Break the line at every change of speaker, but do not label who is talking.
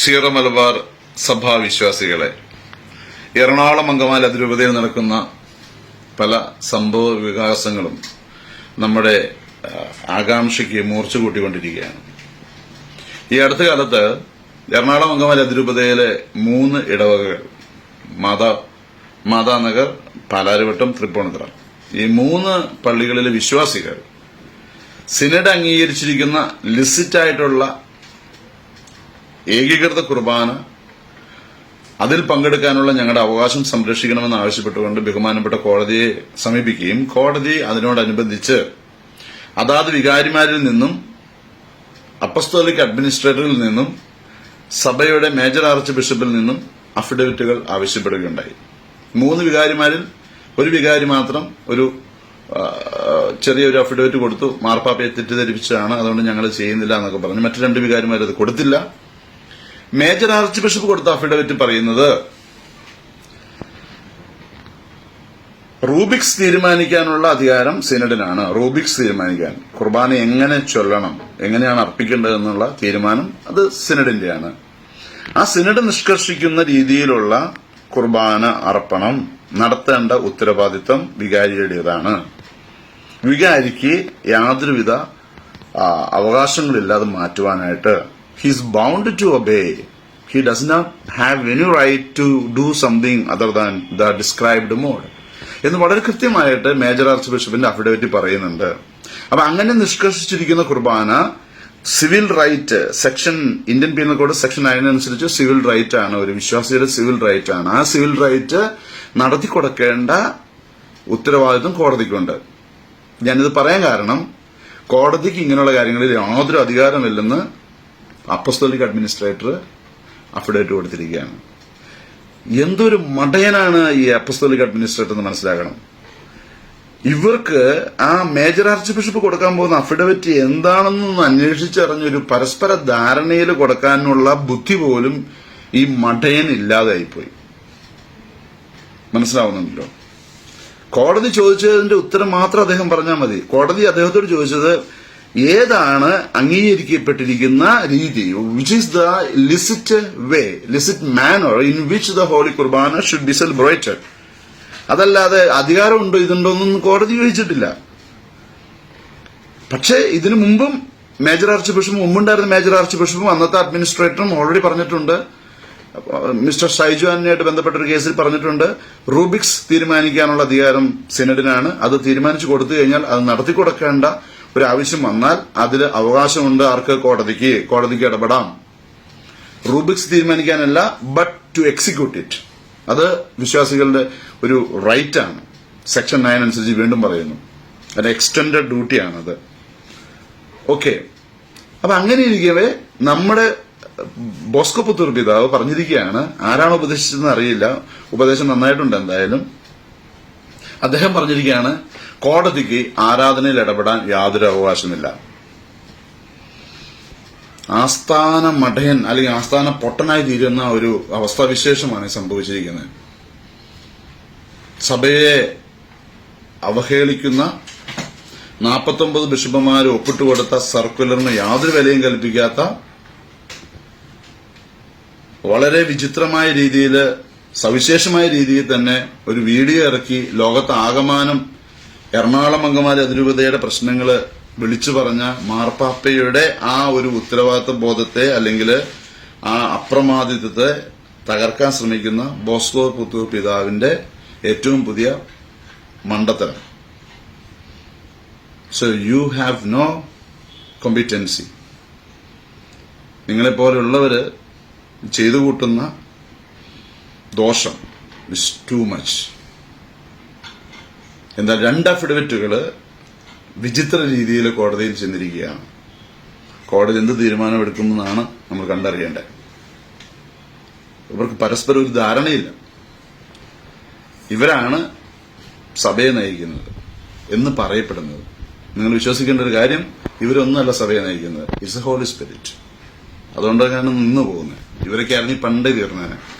Zero Malabar സഭാ വിശ്വാസികളെ. എറണാകുളം അങ്കമാലി അതിരൂപതയിൽ നടക്കുന്ന പല സംഭവ വികാസങ്ങളും നമ്മുടെ ആകാംക്ഷയ്ക്ക് മൂർച്ച കൂട്ടിക്കൊണ്ടിരിക്കുകയാണ്. ഈ അടുത്ത കാലത്ത് എറണാകുളം അങ്കമാലി അതിരൂപതയിലെ മൂന്ന് ഇടവകകൾ മാതാ മാതാനഗർ പാലാരിവട്ടം തൃപ്പൂണിത്തുറ. ഈ മൂന്ന് പള്ളികളിലെ വിശ്വാസികൾ സിനഡ് അംഗീകരിച്ചിരിക്കുന്ന ലിസിറ്റ് ആയിട്ടുള്ള ഏകീകൃത കുർബാന അതിൽ പങ്കെടുക്കാനുള്ള ഞങ്ങളുടെ അവകാശം സംരക്ഷിക്കണമെന്ന് ആവശ്യപ്പെട്ടുകൊണ്ട് ബഹുമാനപ്പെട്ട കോടതിയെ സമീപിക്കുകയും കോടതി അതിനോടനുബന്ധിച്ച് അതാത് വികാരിമാരിൽ നിന്നും അപ്പസ്തോലിക് അഡ്മിനിസ്ട്രേറ്ററിൽ നിന്നും സഭയുടെ മേജർ ആർച്ച് ബിഷപ്പിൽ നിന്നും അഫിഡവിറ്റുകൾ ആവശ്യപ്പെടുകയുണ്ടായി. മൂന്ന് വികാരിമാരിൽ ഒരു വികാരി മാത്രം ഒരു ചെറിയൊരു അഫിഡവിറ്റ് കൊടുത്തു മാർപ്പാപ്പയെ തെറ്റിദ്ധരിപ്പിച്ചതാണ് അതുകൊണ്ട് ഞങ്ങൾ ചെയ്യുന്നില്ല എന്നൊക്കെ പറഞ്ഞു. മറ്റു രണ്ട് വികാരിമാരത് കൊടുത്തില്ല. മേജർ ആർച്ച് ബിഷപ്പ് കൊടുത്ത അഫിഡവിറ്റ് പറയുന്നത് റൂബിക്സ് തീരുമാനിക്കാനുള്ള അധികാരം സിനഡിനാണ് റൂബിക്സ് തീരുമാനിക്കാൻ. കുർബാന എങ്ങനെ ചൊല്ലണം എങ്ങനെയാണ് അർപ്പിക്കേണ്ടതെന്നുള്ള തീരുമാനം അത് സിനഡിന്റെയാണ്. ആ സിനഡ് നിഷ്കർഷിക്കുന്ന രീതിയിലുള്ള കുർബാന അർപ്പണം നടത്തേണ്ട ഉത്തരവാദിത്വം വികാരിയുടേതാണ്. വികാരിക്ക് യാതൊരുവിധ അവകാശങ്ങളില്ലാതെ മാറ്റുവാനായിട്ട് he's bound to obey he does not have any right to do something other than the described mode എന്ന് വളരെ കൃത്യമായിട്ട് മേജർ ആർച്ച് ബിഷപ്പിന്റെ അഫിഡവിറ്റ് പറയുന്നുണ്ട്. അപ്പൊ അങ്ങനെ നിഷ്കർഷിച്ചിരിക്കുന്ന Qurbana civil right section Indian penal code section nine അനുസരിച്ച് സിവിൽ റൈറ്റ് ആണ്. ഒരു വിശ്വാസിയുടെ സിവിൽ റൈറ്റ് ആണ്. ആ സിവിൽ റൈറ്റ് നടത്തി കൊടുക്കേണ്ട ഉത്തരവാദിത്വം കോടതിക്കുണ്ട്. ഞാനിത് പറയാൻ കാരണം കോടതിക്ക് ഇങ്ങനെയുള്ള കാര്യങ്ങളിൽ യാതൊരു അധികാരമില്ലെന്ന് അപ്പസ്തോലിക് അഡ്മിനിസ്ട്രേറ്റർ അഫിഡേറ്റ് കൊടുത്തിരിക്കുകയാണ്. എന്തൊരു മടയനാണ് ഈ അപ്പസ്തോലിക് അഡ്മിനിസ്ട്രേറ്റർ എന്ന് മനസ്സിലാക്കണം. ഇവർക്ക് ആ മേജർ ആർച്ച് ബിഷപ്പ് കൊടുക്കാൻ പോകുന്ന അഫിഡവിറ്റ് എന്താണെന്നൊന്ന് അന്വേഷിച്ചറിഞ്ഞ ഒരു പരസ്പര ധാരണയിൽ കൊടുക്കാനുള്ള ബുദ്ധി പോലും ഈ മടയൻ ഇല്ലാതായിപ്പോയി. മനസ്സിലാവുന്നുണ്ടല്ലോ? കോടതി ചോദിച്ചതിന്റെ ഉത്തരം മാത്രം അദ്ദേഹം പറഞ്ഞാൽ മതി. കോടതി അദ്ദേഹത്തോട് ചോദിച്ചത് ഏതാണ് അംഗീകരിക്കപ്പെട്ടിരിക്കുന്ന രീതി? Which is the licit way licit manner in which the holy Qurbana should be celebrated അതല്ലാതെ അധികാരമുണ്ടോ ഇതുണ്ടോ എന്നൊന്നും കോടതി ചോദിച്ചിട്ടില്ല. പക്ഷേ ഇതിനു മുമ്പും മേജർ ആർച്ച് ബിഷപ്പും മുമ്പുണ്ടായിരുന്ന മേജർ ആർച്ച് ബിഷപ്പും അന്നത്തെ അഡ്മിനിസ്ട്രേറ്ററും ഓൾറെഡി പറഞ്ഞിട്ടുണ്ട്. മിസ്റ്റർ ഷൈജുവാനുമായിട്ട് ബന്ധപ്പെട്ട ഒരു കേസിൽ പറഞ്ഞിട്ടുണ്ട്. റൂബിക്സ് തീരുമാനിക്കാനുള്ള അധികാരം സിനഡിനാണ് അത് തീരുമാനിച്ചു കൊടുത്തു കഴിഞ്ഞാൽ അത് നടത്തി കൊടുക്കേണ്ട ഒരു ആവശ്യം വന്നാൽ അതിൽ അവകാശമുണ്ട് ആർക്ക്? കോടതിക്ക്. കോടതിക്ക് ഇടപെടാം. റൂബിക്സ് തീരുമാനിക്കാനല്ല ബട്ട് ടു എക്സിക്യൂട്ട് ഇറ്റ് അത് വിശ്വാസികളുടെ ഒരു റൈറ്റ് ആണ്. സെക്ഷൻ നയൻ അനുസരിച്ച് വീണ്ടും പറയുന്നു. അത് എക്സ്റ്റൻഡഡ് ഡ്യൂട്ടിയാണത് ഓക്കെ അപ്പൊ അങ്ങനെ ഇരിക്കവേ നമ്മുടെ ബോസ്കോ പുത്തൂർ പിതാവ് പറഞ്ഞിരിക്കുകയാണ് ആരാണ് ഉപദേശിച്ചതെന്ന് അറിയില്ല. ഉപദേശം നന്നായിട്ടുണ്ട് എന്തായാലും. അദ്ദേഹം പറഞ്ഞിരിക്കുകയാണ് കോടതിക്ക് ആരാധനയിൽ ഇടപെടാൻ യാതൊരു അവകാശമില്ല ആസ്ഥാന മഠയൻ അല്ലെങ്കിൽ ആസ്ഥാന പൊട്ടനായി തീരുന്ന ഒരു അവസ്ഥാവിശേഷമാണ് സംഭവിച്ചിരിക്കുന്നത്. സഭയെ അവഹേളിക്കുന്ന നാൽപ്പത്തൊമ്പത് ബിഷപ്പുമാരെ ഒപ്പിട്ടുകൊടുത്ത സർക്കുലറിന് യാതൊരു വിലയും കൽപ്പിക്കാത്ത വളരെ വിചിത്രമായ രീതിയിൽ സവിശേഷമായ രീതിയിൽ തന്നെ ഒരു വീഡിയോ ഇറക്കി ലോകത്ത് ആകമാനം എറണാകുളം അങ്കമാലി അതിരൂപതയുടെ പ്രശ്നങ്ങൾ വിളിച്ചു പറഞ്ഞ മാർപ്പാപ്പയുടെ ആ ഒരു ഉത്തരവാദിത്വ ബോധത്തെ അല്ലെങ്കിൽ ആ അപ്രമാദിത്വത്തെ തകർക്കാൻ ശ്രമിക്കുന്ന ബോസ്കോ പുത്തൂർ പിതാവിന്റെ ഏറ്റവും പുതിയ മണ്ടത്തരം. So you have no competency നിങ്ങളെപ്പോലുള്ളവര് ചെയ്തു കൂട്ടുന്ന ദോഷം ഇസ് ടു മച്ച് എന്നാൽ രണ്ട് അഫിഡവിറ്റുകൾ വിചിത്ര രീതിയിൽ കോടതിയിൽ ചെന്നിരിക്കുകയാണ്. കോടതി എന്ത് തീരുമാനമെടുക്കുമെന്നാണ് നമ്മൾ കണ്ടറിയേണ്ടത്. ഇവർക്ക് പരസ്പരം ഒരു ധാരണയില്ല. ഇവരാണ് സഭയെ നയിക്കുന്നത് എന്ന് പറയപ്പെടുന്നത്. നിങ്ങൾ വിശ്വസിക്കേണ്ട ഒരു കാര്യം ഇവരൊന്നുമല്ല സഭയെ നയിക്കുന്നത്. ഇറ്റ്സ് എ ഹോളി സ്പിരിറ്റ് അതുകൊണ്ടാണ് നിന്ന് പോകുന്നത്. ഇവരൊക്കെ അറിഞ്ഞ് പണ്ടേ തീർന്നേനെ